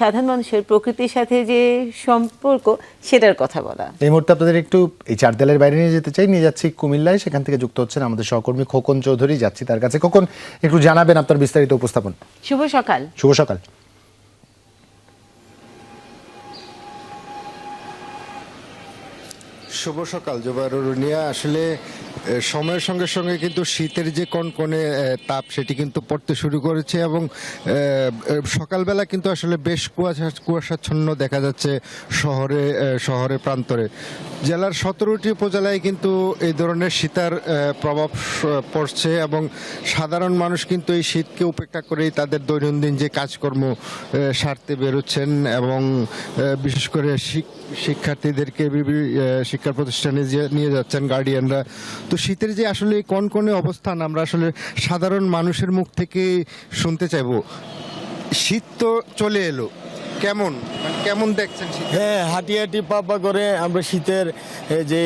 সাধারণ মানুষের প্রকৃতির সাথে যে সম্পর্ক সেটার কথা বলা। এই মুহূর্তে আপনাদের একটু এই চার দেয়ালের বাইরে নিয়ে যেতে চাই নিয়ে যাচ্ছি কুমিল্লায়। সেখান থেকে যুক্ত হচ্ছেন আমাদের সহকর্মী খোকন চৌধুরী। যাচ্ছি তার কাছে। খোকন একটু জানাবেন আপনার বিস্তারিত উপস্থাপন। শুভ সকাল। শুভ সকাল। শুভ সকাল জোবারুনিয়া আসলে সময়ের সঙ্গে সঙ্গে কিন্তু শীতের যে কনকনে তাপ সেটি কিন্তু পড়তে শুরু করেছে এবং সকালবেলা কিন্তু আসলে বেশ কুয়াশা কুয়াশাচ্ছন্ন দেখা যাচ্ছে শহরে শহরে প্রান্তরে। জেলার সতেরোটি উপজেলায় কিন্তু এই ধরনের শীতার প্রভাব পড়ছে এবং সাধারণ মানুষ কিন্তু এই শীতকে উপেক্ষা করেই তাদের দৈনন্দিন যে কাজকর্ম সারতে বেরোচ্ছেন এবং বিশেষ করে শিক- শিক্ষার্থীদেরকে শিক্ষা প্রতিষ্ঠানে যে, নিয়ে যাচ্ছেন গার্ডিয়ানরা তো শীতের যে আসলে কোন কনকনে অবস্থান আমরা আসলে সাধারণ মানুষের মুখ থেকে শুনতে চাইব। শীত তো চলে এলো। কেমন? মানে কেমন দেখছেন হ্যাঁ হাঁটি হাঁটি পা পা করে আমরা শীতের যে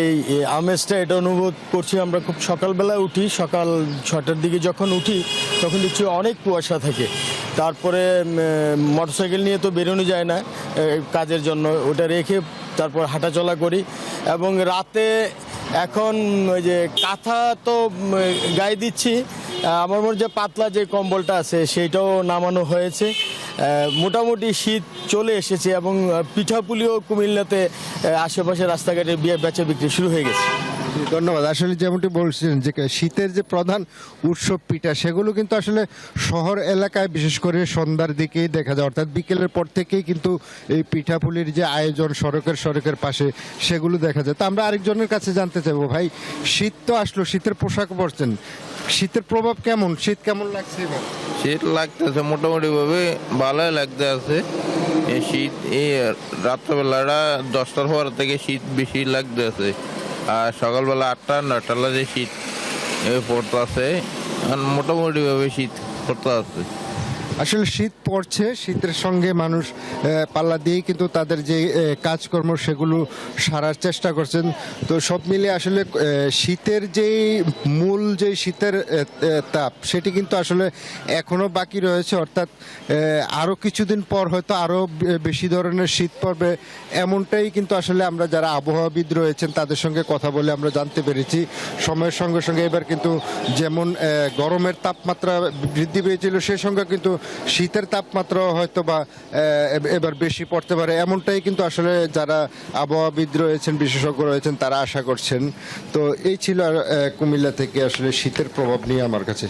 আমেজটা এটা অনুভব করছি। আমরা খুব সকালবেলা উঠি, সকাল ছটার দিকে যখন উঠি, তখন দেখছি অনেক কুয়াশা থাকে। তারপরে মোটরসাইকেল নিয়ে তো বেরোনো যায় না কাজের জন্য। ওটা রেখে তারপর হাঁটাচলা করি। এবং রাতে এখন ওই যে কাঁথা তো গায়ে দিচ্ছি। আমার মনে যে পাতলা যে কম্বলটা আছে, সেইটাও নামানো হয়েছে। মোটামুটি শীত চলে এসেছে এবং পিঠাপুলিও কুমিল্লাতে আশেপাশে রাস্তাঘাটে বেচা বিক্রি শুরু হয়ে গেছে। ধন্যবাদ। আসলে যেমনটি বলছিলেন যে শীতের যে প্রধান উৎসব পিঠা, সেগুলো কিন্তু আসলে শহর এলাকায়, বিশেষ করে সন্ধ্যার দিকেই দেখা যায়। অর্থাৎ বিকেলের পর থেকেই কিন্তু এই পিঠাপুলির যে আয়োজন সড়কের সড়কের পাশে, সেগুলো দেখা যায়। তো আমরা আরেকজনের কাছে জানতে চাইব, ভাই, শীত তো আসলো, শীতের পোশাক পরছেন। শীতের প্রভাব কেমন? শীত কেমন লাগছে শীত লাগতেছে মোটামুটি ভাবে ভালোই লাগতে আছে। শীত, এই রাত্রবেলাটা দশটার পর থেকে শীত বেশি লাগতেছে আর সকালবেলা আটটা নটার লাগে শীত। পড়তে আছে মোটামুটিভাবে মোটামুটি ভাবে শীত পড়তে আছে আসলে শীত পড়ছে, শীতের সঙ্গে মানুষ পাল্লা দিয়েই কিন্তু তাদের যে কাজকর্ম সেগুলো সারার চেষ্টা করছেন। তো সব মিলে আসলে শীতের যেই মূল যে শীতের তাপ, সেটি কিন্তু আসলে এখনও বাকি রয়েছে। অর্থাৎ আরও কিছুদিন পর হয়তো আরও বেশি ধরনের শীত পড়বে। এমনটাই কিন্তু আসলে আমরা যারা আবহাওয়াবিদ রয়েছেন, তাদের সঙ্গে কথা বলে আমরা জানতে পেরেছি। সময়ের সঙ্গে সঙ্গে এবার কিন্তু যেমন গরমের তাপমাত্রা বৃদ্ধি পেয়েছিল সেই সঙ্গে কিন্তু শীতের তাপমাত্রা হয়তো বা এবার বেশি পড়তে পারে। এমনটাই কিন্তু আসলে যারা আবহাওয়াবিদ রয়েছেন, বিশেষজ্ঞ রয়েছেন, তারা আশা করছেন। তো এই ছিল কুমিল্লা থেকে আসলে শীতের প্রভাব নিয়ে আমার কাছে।